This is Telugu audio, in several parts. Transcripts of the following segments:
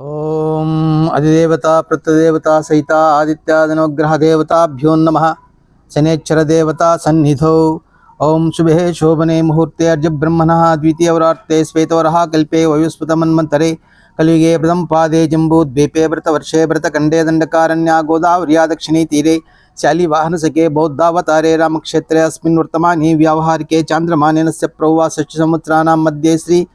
ओम अधिदेवता, प्रत्यदेवता सहिता, आदित्यादनुग्रहदेवताभ्यो नमः। शनेच्छरदेवता सन्निधौ। ओम शुभे शोभने मुहूर्ते अर्जब्रह्मणः द्वितीयवरार्ते श्वेतवरः, कल्पे वयुस्फुतमन्मन्तरे कलियुगे व्रतं पादे जम्बूद्वीपे व्रतवर्षे व्रतखण्डे दण्डकारण्या गोदावर्या दक्षिणे तीरे शालिवाहनसखे बौद्धावतारे, रामक्षेत्रे अस्मिन् वर्तमाने व्यावहारिके चांद्रमा प्रौवा प्रौवासश्च संवत्सराणां मध्ये श्री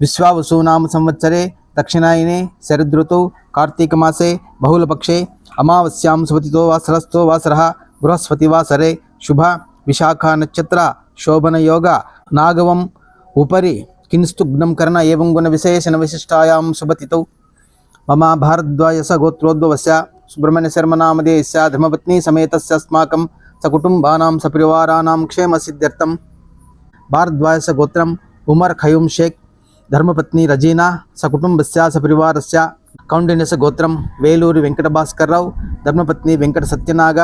विश्वावसूनाम संवत्सरे దక్షిణాయనే శరదృతౌ కార్తీకమాసే బహుళపక్షే అమావాస్యాం స్వతితో వాసరస్థో వాసర బృహస్పతివాసరే శుభ విశాఖ నక్షత్ర శోభనయోగ నాగవం ఉపరి కింస్తుగ్నం కర్ణ ఏం గుణ విశేషణ విశిష్టాయాం శుభతితౌ మమ భారద్వాయస గోత్రోద్భవస్య సుబ్రహ్మణ్య శర్మ నామధేయస్య ధర్మపత్ని సమేతస్య అస్మాకం సకుటుంబానాం సపరివారాణం క్షేమసిద్ధ్యర్థం. భారద్వాయస గోత్రం ఉమర్ ఖయూమ్ షేక్ ధర్మపత్ని రజీనా సకుటుంబస్య సపరివారస్య కౌండిన్యస గోత్రం వేలూరి వెంకట భాస్కర్రావు ధర్మపత్ని వెంకట సత్యనాగ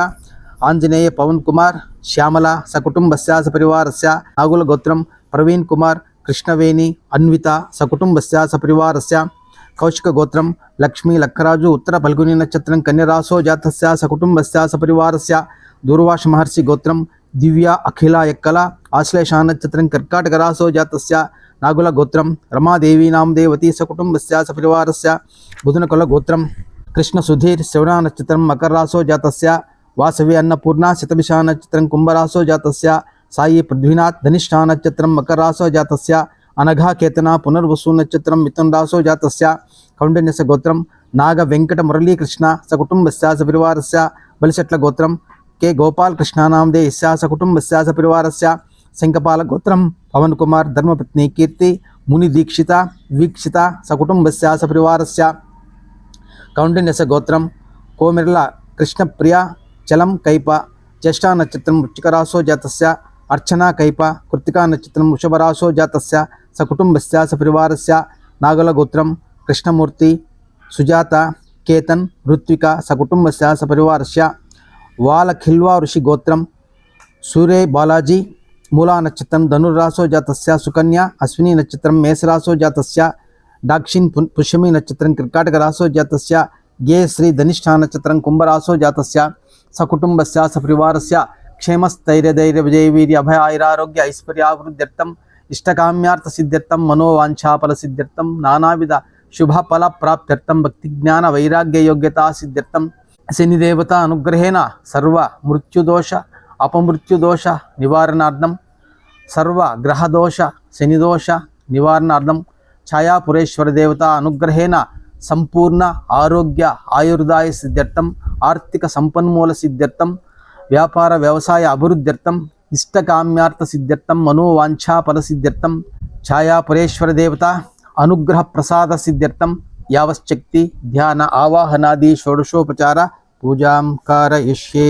ఆంజనేయ పవన్ కుమార్ శ్యామల సకుటుంబస్య సపరివారస్య నాగుల గోత్రం ప్రవీణ్ కుమార్ కృష్ణవేణి అన్విత సకుటుంబస్య సపరివారస్య కౌశిక గోత్రం లక్ష్మీ లక్కరాజు ఉత్తర పల్గుని నక్షత్రం కన్యరాసో జాతస్య సకుటుంబస్య సపరివారస్య దూర్వాష మహర్షి గోత్రం దివ్య అఖిల ఎక్కల ఆశ్లేష నక్షత్రం కర్కాటక రాసో జాతస్య నాగుల గోత్రం రమాదేవి నామ సకుటుంబస్య సపరివారస్య బుధునకుల గోత్రం కృష్ణ సుధీర్ శ్రవణ నక్షత్రం మకరరాసో జాతస్య వాసవి అన్నపూర్ణ శతభిషా నక్షత్రం కుంభరాసో జాతస్య సాయి పృథ్వీనాథ్ ధనిష్ఠా నక్షత్రం మకరరాసో జాతస్య అనఘా కేతన పునర్వసు నక్షత్రం మిథున రాసో జాతస్య కౌండన్యస గోత్రం నాగ వెంకట మురళీకృష్ణ సకుటుంబస్య సపరివారస్య బలిశట్ల గోత్రం కె గోపాల్ కృష్ణానామదేయస్య సకుటుంబస్య సపరివారస్య శంకపాల గోత్రం పవన్ కుమార్ ధర్మపత్ని కీర్తి ముని దీక్షిత వీక్షిత సకుటుంబస్య సపరివారస్య. కౌండిన్యస గోత్రం కోమిర్ల కృష్ణప్రియ చలం కైప జ్యేష్ఠా నక్షత్రం వృచ్చికరాసో జాతస్య అర్చనా కైప కృతికా నక్షత్రం వృషభరాసో జాతస్య సకుటుంబస్య సపరివారస్య. నాగల గోత్రం కృష్ణమూర్తి సుజాత కేతన్ ఋత్విక సకుటుంబస్య సపరివారస్య. వాలఖిల్వా ఋషి గోత్రం సూరే బాలాజీ మూలా నక్షత్రం ధనుర్రాసో జాతస్య సుకన్య అశ్విని నక్షత్రం మేషరాసో జాతస్య డాక్షిన్ పుష్యమి నక్షత్రం కర్కాటక రాసో జాతస్య గే శ్రీ ధనిష్ఠా నక్షత్రం కుంభరాసో జాతస్య సకుటుంబస్య సపరివారస్య క్షేమస్థైర్యధైర్య విజయ వీర్య అభయ ఐరారోగ్య ఐశ్వర్యాభివృద్ధ్యర్థం ఇష్టకామ్యార్థ సిద్ధ్యర్థం మనోవాంఛాఫల సిద్ధ్యర్థం నానావిధ శుభఫల ప్రాప్త్యర్థం భక్తి జ్ఞాన వైరాగ్య యోగ్యతా సిద్ధ్యర్థం శనిదేవత అనుగ్రహేణ సర్వ మృత్యుదోష అపమృత్యుదోష నివారణార్థం సర్వ గ్రహదోష శనిదోష నివారణార్థం ఛాయాపురేశ్వర దేవత అనుగ్రహేణ సంపూర్ణ ఆరోగ్య ఆయుర్దాయ సిద్ధ్యర్థం ఆర్థిక సంపన్మూల సిద్ధ్యర్థం వ్యాపార వ్యవసాయ అభివృద్ధ్యర్థం ఇష్టకామ్యార్థ సిద్ధ్యర్థం మనోవాంఛాఫల సిద్ధ్యర్థం ఛాయాపురేశ్వర దేవత అనుగ్రహ ప్రసాద సిద్ధ్యర్థం యావశక్తి ధ్యాన ఆవాహనాది షోడశోపచార పూజాం కారయిష్యే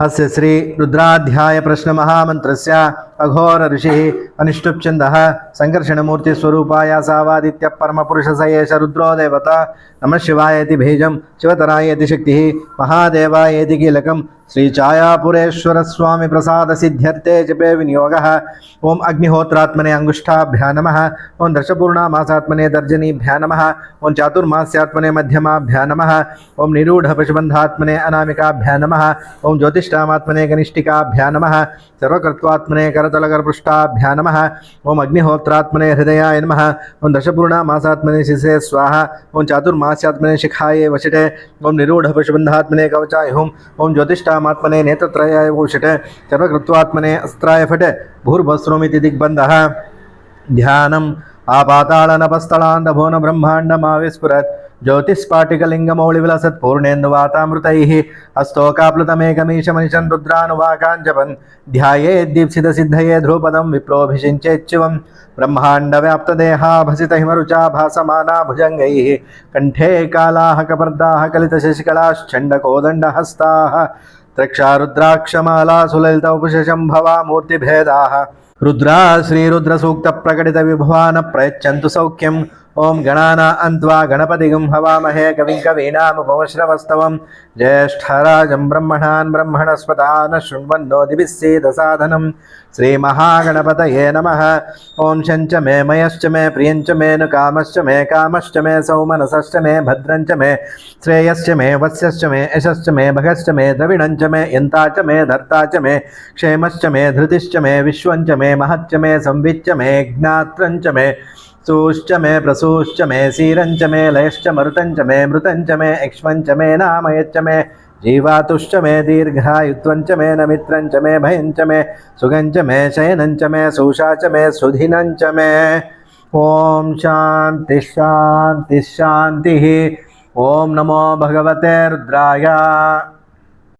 अस्य श्री रुद्राध्याय प्रश्न महामन्त्रस्य अघोर ऋषिः अनिष्टुप्छन्दः सङ्कर्षणमूर्तिस्वरूपाय सावादित्य परमपुरुष स एष रुद्रो देवता नमः शिवाय इति भेजं शिवतराय इति शक्तिः महादेवाय इति कीलकं श्रीछायापुरेश्वरस्वामिप्रसादसिद्ध्यर्थे जपे विनियोगः। ॐ अग्निहोत्रात्मने अङ्गुष्ठाभ्या नमः ॐ दशपूर्णामासात्मने तर्जनीभ्या नमः ॐ चातुर्मास्यात्मने मध्यमाभ्या नमः ॐ निरूढपशुबन्धात्मने अनामिकाभ्या नमः ॐ ज्योतिष्ठामात्मने कनिष्ठिकाभ्या नमः सर्वकर्त्वात्मने करतलकरपृष्ठाभ्या नमः ॐ अग्निहोत्रात्मने हृदयाय नमः। ॐ दशपूर्णामासात्मने शिसे स्वाहा। ॐ चातुर्मास्यात्मने शिखाये वशिटे। ॐ निरूढपशुबन्धात्मने कवचाय हुं। ॐ ज्योतिष्ठामात्मने नेत्रत्रयाय भूषिटे सर्वकृत्वात्मने अस्त्राय फटे भूर्भस्रोमिति दिग्बन्धः ध्यानम् आपाताळनपस्थलान्दभुवन ब्रह्माण्डमाविस्फुरत् ज्योतिस्फाटिकलिङ्गमौळिविलसत् पूर्णेन्दुवातामृतैः अस्तोकाप्लुतमेकमीशमनिशन् रुद्रानुवाकाञ्जपन् ध्यायेद्दीप्सितसिद्धये ध्रुपदं विप्रोऽभिषिञ्चेच्युवम् ब्रह्माण्डव्याप्तदेहाभसितहिमरुचा भासमाना भुजङ्गैः कण्ठे कालाः कपर्दाः कलितशशिकलाश्चण्डकोदण्डहस्ताः త్రిక్షారుద్రాక్షమాలా సులలిత ఉపశంభవా మూర్తిభేదా రుద్రా శ్రీరుద్రసూక్త ప్రకటిత విభవాన ప్రయచ్చంతు సౌఖ్యం. ॐ गणाना अन्वा गणपतिगं हवामहे कविं कवीनामुपमश्रवस्तवं। ज्येष्ठराजं ब्रह्मणान् ब्रह्मणस्पतान् शृण्वन्नो श्री महागणपत नम। ओं शञ्च मे मयश्च मे प्रियञ्च मे नु कामश्च मे कामश्च मे सौमनसश्च मे भद्रंच मे श्रेयश्च मे वत्स्यश्च मे यशश्च मे भगश्च मे द्रविणञ्च मे यन्ता च मे धर्ता च मे क्षेमश्च मे धृतिश्च मे विश्वच मे महच मे संविच्च मे ज्ञात्र मे सूश्च मे प्रसूश्च मे सीरञ्च मे लयश्च मरुतञ्च मे मृतञ्च मे एक्ष्मञ्च मे नामयच्च मे जीवातुश्च मे दीर्घायुत्वञ्च मे नमित्रञ्च मे भयञ्च मे सुगञ्च मे शयनञ्च मे सूषा च मे सुधिनञ्च मे। ॐ शान्तिः शान्तिः शान्तिः। ॐ नमो भगवते रुद्राय।